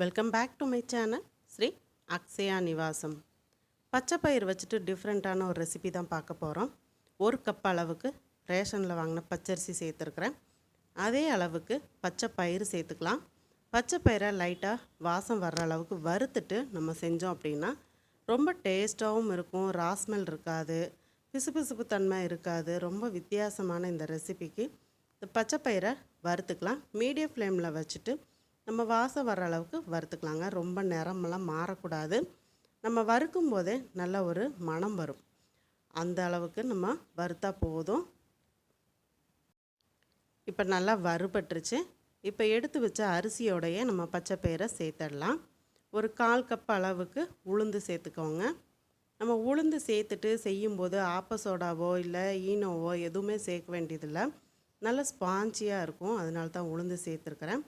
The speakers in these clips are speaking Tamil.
Welcome back to my channel Sri Akshaya Nivasam பச்சை பயிர் வச்சுட்டு டிஃப்ரெண்ட்டான ஒரு ரெசிபி தான் பார்க்க போகிறோம் ஒரு கப் அளவுக்கு ரேஷனில் வாங்கின பச்சரிசி சேர்த்துருக்குறேன். அதே அளவுக்கு பச்சை பயிறு சேர்த்துக்கலாம். பச்சை பயிரை லைட்டாக வாசம் வர்ற அளவுக்கு வறுத்துட்டு நம்ம செஞ்சோம் அப்படின்னா ரொம்ப டேஸ்ட்டாகவும் இருக்கும் ராஸ்மெல் இருக்காது பிசுபிசுப்பு தன்மை இருக்காது ரொம்ப வித்தியாசமான இந்த ரெசிபிக்கு இந்த பச்சை பயிரை வறுத்துக்கலாம். மீடியம் ஃப்ளேமில் வச்சுட்டு நம்ம வாசம் வர அளவுக்கு வறுத்துக்கலாங்க. ரொம்ப நிறமெல்லாம் மாறக்கூடாது. நம்ம வறுக்கும் போதே நல்ல ஒரு மனம் வரும். அந்த அளவுக்கு நம்ம வறுத்தா போதும். இப்போ நல்லா வறுபட்டுருச்சு. இப்போ எடுத்து வச்ச அரிசியோடையே நம்ம பச்சை பயிரை சேர்த்துடலாம். ஒரு கால் கப் அளவுக்கு உளுந்து சேர்த்துக்கோங்க. நம்ம உளுந்து சேர்த்துட்டு செய்யும்போது ஆப்பசோடாவோ இல்லை ஈனோவோ எதுவுமே சேர்க்க வேண்டியதில்லை. நல்ல ஸ்பாஞ்சியாக இருக்கும். அதனால தான் உளுந்து சேர்த்துருக்குறேன்.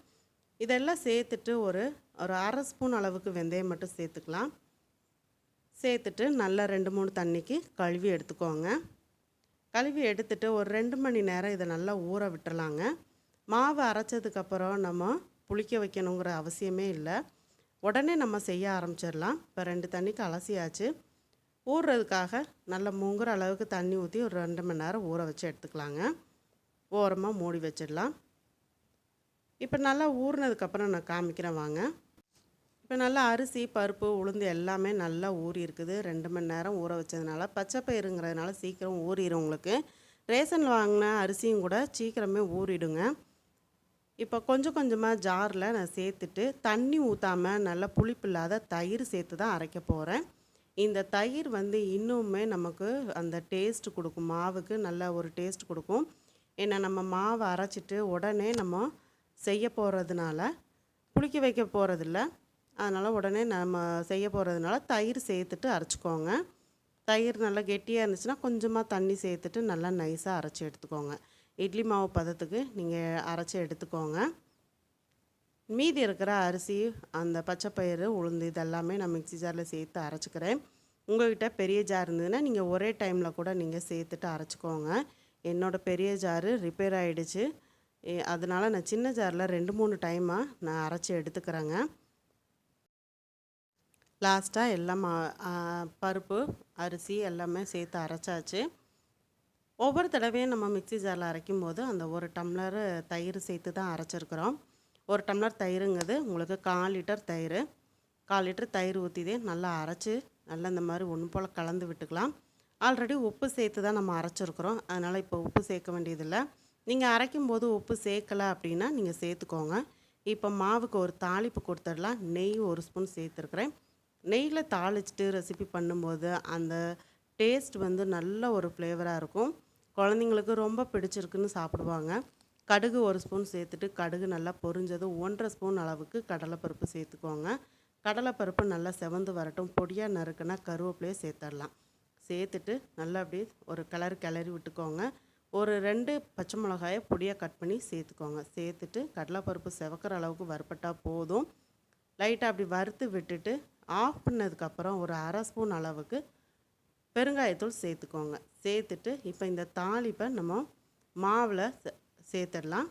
இதெல்லாம் சேர்த்துட்டு ஒரு ஒரு அரை ஸ்பூன் அளவுக்கு வெந்தயம் மட்டும் சேர்த்துக்கலாம். சேர்த்துட்டு நல்லா ரெண்டு மூணு தண்ணிக்கு கழுவி எடுத்துக்கோங்க. கழுவி எடுத்துட்டு ஒரு ரெண்டு மணி நேரம் இதை நல்லா ஊற விட்டுறலாங்க. மாவு அரைச்சதுக்கப்புறம் நம்ம புளிக்க வைக்கணுங்கிற அவசியமே இல்லை. உடனே நம்ம செய்ய ஆரம்பிச்சிடலாம். இப்போ ரெண்டு தண்ணிக்கு அலசியாச்சு. ஊறுறதுக்காக நல்லா மூங்குற அளவுக்கு தண்ணி ஊற்றி ஒரு ரெண்டு மணி நேரம் ஊற வச்சு எடுத்துக்கலாங்க. ஓரமாக மூடி வச்சிடலாம். இப்போ நல்லா ஊறினதுக்கப்புறம் நான் காமிக்கிறேன் வாங்க. இப்போ நல்லா அரிசி பருப்பு உளுந்து எல்லாமே நல்லா ஊறி இருக்குது. ரெண்டு மணி நேரம் ஊற வச்சதுனால பச்சை பயிருங்கிறதுனால சீக்கிரம் ஊறிடும் உங்களுக்கு. ரேஷனில் வாங்கின அரிசியும் கூட சீக்கிரமே ஊறிடுங்க. இப்போ கொஞ்சம் கொஞ்சமாக ஜாரில் நான் சேர்த்துட்டு தண்ணி ஊற்றாமல் நல்லா புளிப்பு இல்லாத தயிர் சேர்த்து தான் அரைக்க போகிறேன் இந்த தயிர் வந்து இன்னுமே நமக்கு அந்த டேஸ்ட் கொடுக்கும். மாவுக்கு நல்ல ஒரு டேஸ்ட் கொடுக்கும். ஏன்னா நம்ம மாவை அரைச்சிட்டு உடனே நம்ம செய்ய போகிறதுனால புளிக்க வைக்க போகிறதில்ல அதனால் உடனே நம்ம செய்ய போகிறதுனால தயிர் சேர்த்துட்டு அரைச்சிக்கோங்க. தயிர் நல்லா கெட்டியாக இருந்துச்சுன்னா கொஞ்சமாக தண்ணி சேர்த்துட்டு நல்லா நைஸாக அரைச்சி எடுத்துக்கோங்க. இட்லி மாவு பதத்துக்கு நீங்கள் அரைச்சி எடுத்துக்கோங்க. மீதி இருக்கிற அரிசி அந்த பச்சைப்பயிறு உளுந்து இதெல்லாமே நான் மிக்ஸி ஜாரில் சேர்த்து அரைச்சிக்கிறேன். உங்கள்கிட்ட பெரிய ஜார் இருந்ததுன்னா நீங்கள் ஒரே டைமில் கூட நீங்கள் சேர்த்துட்டு அரைச்சிக்கோங்க. என்னோடய பெரிய ஜாரு ரிப்பேர் ஆகிடுச்சு அதனால் நான் சின்ன ஜாரில் ரெண்டு மூணு டைமாக நான் அரைச்சி எடுத்துக்கிறேங்க. லாஸ்ட்டாக எல்லாம் பருப்பு அரிசி எல்லாமே சேர்த்து அரைச்சாச்சு. ஒவ்வொரு தடவையும் நம்ம மிக்ஸி ஜாரில் அரைக்கும் போது அந்த ஒரு டம்ளர் தயிர் சேர்த்து தான் அரைச்சிருக்கிறோம். ஒரு டம்ளர் தயிருங்கிறது உங்களுக்கு கால் லிட்டர் தயிர். கால் லிட்டர் தயிர் ஊற்றிதே நல்லா அரைச்சி நல்லா இந்த மாதிரி ஒன்று போல் கலந்து விட்டுக்கலாம். ஆல்ரெடி உப்பு சேர்த்து தான் நம்ம அரைச்சிருக்கிறோம். அதனால் இப்போ உப்பு சேர்க்க வேண்டியதில்லை. நீங்கள் அரைக்கும் போது உப்பு சேர்க்கலை அப்படின்னா நீங்கள் சேர்த்துக்கோங்க. இப்போ மாவுக்கு ஒரு தாளிப்பு கொடுத்துடலாம். நெய் ஒரு ஸ்பூன் சேர்த்துருக்குறேன். நெய்யில் தாளிச்சிட்டு ரெசிபி பண்ணும்போது அந்த டேஸ்ட் வந்து நல்ல ஒரு ஃப்ளேவராக இருக்கும். குழந்தைங்களுக்கு ரொம்ப பிடிச்சிருக்குன்னு சாப்பிடுவாங்க. கடுகு ஒரு ஸ்பூன் சேர்த்துட்டு கடுகு நல்லா பொரிஞ்சது ஒன்றரை ஸ்பூன் அளவுக்கு கடலைப்பருப்பு சேர்த்துக்கோங்க. கடலைப்பருப்பு நல்லா செவந்து வரட்டும். பொடியாக நறுக்குன்னா கருவேப்பிலையே சேர்த்துடலாம். சேர்த்துட்டு நல்லா அப்படியே ஒரு கலர் கிளறி விட்டுக்கோங்க. ஒரு ரெண்டு பச்சை மிளகாயை பொடியாக கட் பண்ணி சேர்த்துக்கோங்க. சேர்த்துட்டு கடலைப்பருப்பு செவக்கிற அளவுக்கு வறுப்பட்டால் போதும். லைட்டாக அப்படி வறுத்து விட்டுட்டு ஆஃப் பண்ணதுக்கப்புறம் ஒரு அரை ஸ்பூன் அளவுக்கு பெருங்காயத்தூள் சேர்த்துக்கோங்க. சேர்த்துட்டு இப்போ இந்த தாளிப்பை நம்ம மாவில் சேர்த்துடலாம்.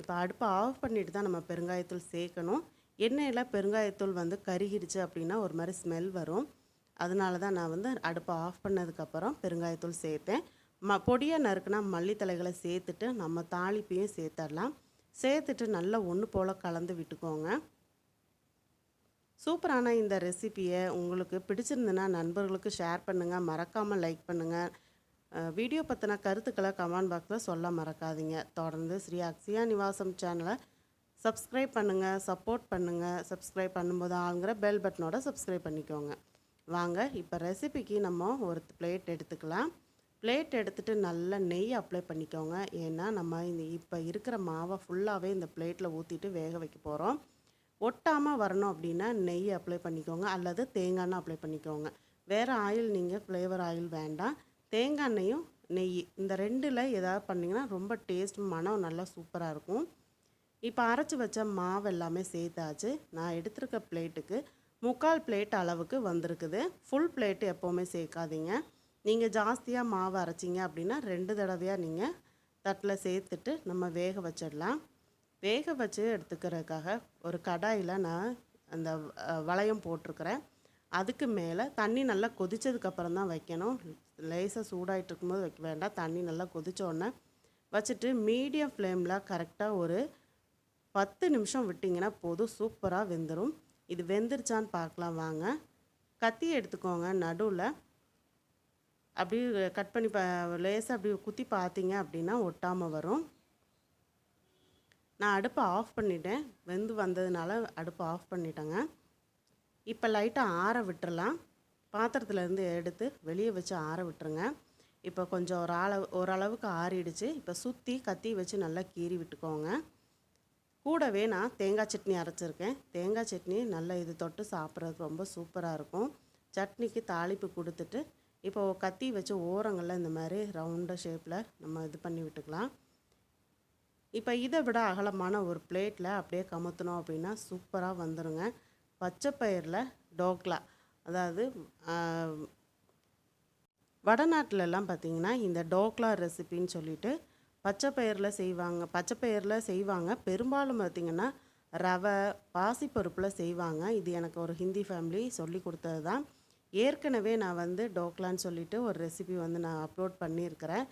இப்போ அடுப்பை ஆஃப் பண்ணிட்டு தான் நம்ம பெருங்காயத்தூள் சேர்க்கணும். எண்ணெயில் பெருங்காயத்தூள் வந்து கருகிடுச்சு அப்படின்னா ஒரு மாதிரி ஸ்மெல் வரும். அதனால தான் நான் வந்து அடுப்பை ஆஃப் பண்ணதுக்கப்புறம் பெருங்காயத்தூள் சேர்த்தேன். ம பொடியாக நறுக்குனா மல்லித்தலைகளை சேர்த்துட்டு நம்ம தாளிப்பையும் சேர்த்துடலாம் சேர்த்துட்டு நல்லா ஒன்று போல் கலந்து விட்டுக்கோங்க. சூப்பரான இந்த ரெசிப்பியை உங்களுக்கு பிடிச்சிருந்துன்னா நண்பர்களுக்கு ஷேர் பண்ணுங்கள் மறக்காமல் லைக் பண்ணுங்கள் வீடியோ பற்றின கருத்துக்களை கமெண்ட் பாக்ஸில் சொல்ல மறக்காதீங்க. தொடர்ந்து ஸ்ரீ அக்ஷயா நிவாசம் சேனலை சப்ஸ்கிரைப் பண்ணுங்கள் சப்போர்ட் பண்ணுங்கள் சப்ஸ்கிரைப் பண்ணும்போது ஆளுங்கிற பெல் பட்டனோட சப்ஸ்கிரைப் பண்ணிக்கோங்க. வாங்க இப்போ ரெசிபிக்கு நம்ம ஒரு பிளேட் எடுத்துக்கலாம். பிளேட் எடுத்துகிட்டு நல்லா நெய் அப்ளை பண்ணிக்கோங்க. ஏன்னா நம்ம இந்த இப்போ இருக்கிற மாவை ஃபுல்லாகவே இந்த பிளேட்டில் ஊற்றிட்டு வேக வைக்க போகிறோம் ஒட்டாமல் வரணும் அப்படின்னா நெய் அப்ளை பண்ணிக்கோங்க. அல்லது தேங்காய் எண்ணெய் அப்ளை பண்ணிக்கோங்க. வேறு ஆயில் நீங்கள் ஃப்ளேவர் ஆயில் வேண்டாம். தேங்காய் எண்ணெயும் நெய் இந்த ரெண்டில் ஏதாவது பண்ணிங்கன்னா ரொம்ப டேஸ்ட் மனம் நல்லா சூப்பராக இருக்கும். இப்போ அரைச்சி வச்ச மாவு எல்லாமே சேர்த்தாச்சு. நான் எடுத்திருக்க பிளேட்டுக்கு முக்கால் பிளேட் அளவுக்கு வந்திருக்குது. ஃபுல் பிளேட்டு எப்போவுமே சேர்க்காதீங்க. நீங்கள் ஜாஸ்தியாக மாவு அரைச்சிங்க அப்படின்னா ரெண்டு தடவையாக நீங்கள் தட்டில் சேர்த்துட்டு நம்ம வேக வச்சிடலாம். வேக வச்சு எடுத்துக்கிறதுக்காக ஒரு கடாயில் நான் அந்த வளையம் போட்டிருக்கிறேன். அதுக்கு மேலே தண்ணி நல்லா கொதித்ததுக்கப்புறம் தான் வைக்கணும். லேசாக சூடாகிட்டு இருக்கும்போது வைக்க வேண்டாம். தண்ணி நல்லா கொதிச்ச வச்சுட்டு மீடியம் ஃப்ளேமில் கரெக்டாக ஒரு பத்து நிமிஷம் விட்டிங்கன்னா போதும். சூப்பராக வெந்துடும் இது வெந்துருச்சான்னு பார்க்கலாம் வாங்க. கத்தி எடுத்துக்கோங்க நடுவில். அப்படி கட் பண்ணி ப லேசாக அப்படி குத்தி பார்த்தீங்க அப்படின்னா ஒட்டாமல் வரும். நான் அடுப்பை ஆஃப் பண்ணிட்டேன். வெந்து வந்ததுனால அடுப்பை ஆஃப் பண்ணிட்டேங்க. இப்போ லைட்டாக ஆற விட்டுறலாம். பாத்திரத்துலேருந்து எடுத்து வெளியே வச்சு ஆற விட்டுருங்க. இப்போ கொஞ்சம் ஒரு அளவு ஓரளவுக்கு ஆறிடுச்சு. இப்போ சுற்றி கத்தி வச்சு நல்லா கீறி விட்டுக்கோங்க. கூடவே நான் தேங்காய் சட்னி அரைச்சிருக்கேன். தேங்காய் சட்னி நல்லா இது தொட்டு சாப்பிட்றதுக்கு ரொம்ப சூப்பராக இருக்கும். சட்னிக்கு தாளிப்பு கொடுத்துட்டு இப்போ கத்தி வச்சு ஓரங்களில் இந்த மாதிரி ரவுண்டாக ஷேப்பில் நம்ம இது பண்ணி விட்டுக்கலாம். இப்போ இதை விட அகலமான ஒரு பிளேட்டில் அப்படியே கமுத்தணும் அப்படின்னா சூப்பராக வந்துடுங்க பச்சை பயிரில் டோக்லா. அதாவது ஆஹ், வடநாட்டிலலாம் பார்த்திங்கன்னா இந்த டோக்லா ரெசிபின்னு சொல்லிட்டு பச்சை பயிரில் செய்வாங்க. பச்சை பயிரில் செய்வாங்க. பெரும்பாலும் பார்த்திங்கன்னா ரவை பாசிப்பருப்பில் செய்வாங்க. இது எனக்கு ஒரு ஹிந்தி ஃபேமிலி சொல்லி கொடுத்தது தான் ஏற்கனவே நான் வந்து டோக்லான்னு சொல்லிட்டு ஒரு ரெசிபி வந்து நான் அப்லோட் பண்ணியிருக்கிறேன்.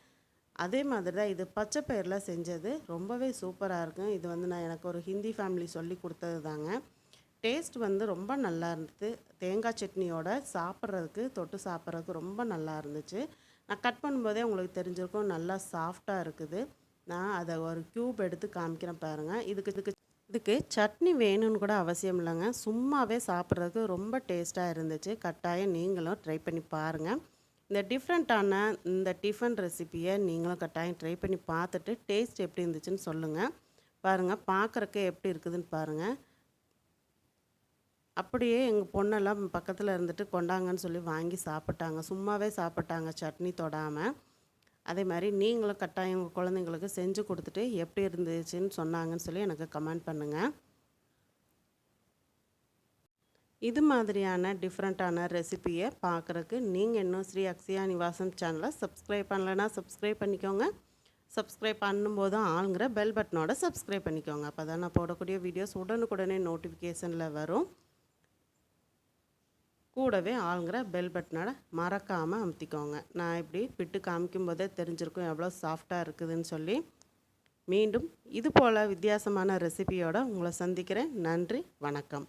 அதே மாதிரி தான் இது பச்சை பயிரில் செஞ்சது. ரொம்பவே சூப்பராக இருக்கும். இது வந்து நான் எனக்கு ஒரு ஹிந்தி ஃபேமிலி சொல்லி கொடுத்தது தாங்க டேஸ்ட் வந்து ரொம்ப நல்லா இருந்தது தேங்காய் சட்னியோட சாப்பிட்றதுக்கு தொட்டு சாப்பிட்றதுக்கு ரொம்ப நல்லா இருந்துச்சு. நான் கட் பண்ணும்போதே உங்களுக்கு தெரிஞ்சிருக்கும் நல்லா சாஃப்டாக இருக்குது. நான் அதை ஒரு க்யூப் எடுத்து காமிக்கிறேன் பாருங்கள் இதுக்கு இதுக்கு இதுக்கு சட்னி வேணும்னு கூட அவசியம் இல்லைங்க. சும்மாவே சாப்பிட்றதுக்கு ரொம்ப டேஸ்ட்டாக இருந்துச்சு. கட்டாயம் நீங்களும் ட்ரை பண்ணி பாருங்கள் இந்த டிஃப்ரெண்ட்டான இந்த டிஃபன் ரெசிப்பியை நீங்களும் கட்டாயம் ட்ரை பண்ணி பார்த்துட்டு டேஸ்ட் எப்படி இருந்துச்சுன்னு சொல்லுங்கள் பாருங்கள் பார்க்குறக்கு எப்படி இருக்குதுன்னு பாருங்கள் அப்படியே எங்கள் பொண்ணெல்லாம் பக்கத்தில் இருந்துட்டு கொண்டாங்கன்னு சொல்லி வாங்கி சாப்பிட்டாங்க. சும்மாவே சாப்பிட்டாங்க சட்னி தொடாமல் அதே மாதிரி நீங்களும் கட்டாயம் உங்கள் குழந்தைங்களுக்கு செஞ்சு கொடுத்துட்டு எப்படி இருந்துச்சுன்னு சொன்னாங்கன்னு சொல்லி எனக்கு கமெண்ட் பண்ணுங்கள் இது மாதிரியான டிஃப்ரெண்ட்டான ரெசிபியை பார்க்குறக்கு நீங்கள் இன்னும் ஸ்ரீ அக்ஷயா நிவாசம் சேனலை சப்ஸ்கிரைப் பண்ணலைன்னா சப்ஸ்கிரைப் பண்ணிக்கோங்க. சப்ஸ்கிரைப் பண்ணும்போது ஆளுங்கிற பெல் பட்டனோட சப்ஸ்கிரைப் பண்ணிக்கோங்க. அப்போ தான் நான் போடக்கூடிய வீடியோஸ் உடனுக்குடனே நோட்டிஃபிகேஷனில் வரும். கூடவே ஆளுங்கிற பெல் பட்டனோட மறக்காமல் அமுத்திக்கோங்க. நான் இப்படி பிட்டு காமிக்கும் போதே தெரிஞ்சிருக்கும் எவ்வளோ சாஃப்டாக இருக்குதுன்னு சொல்லி. மீண்டும் இது போல் வித்தியாசமான ரெசிபியோடு உங்களை சந்திக்கிறேன். நன்றி வணக்கம்.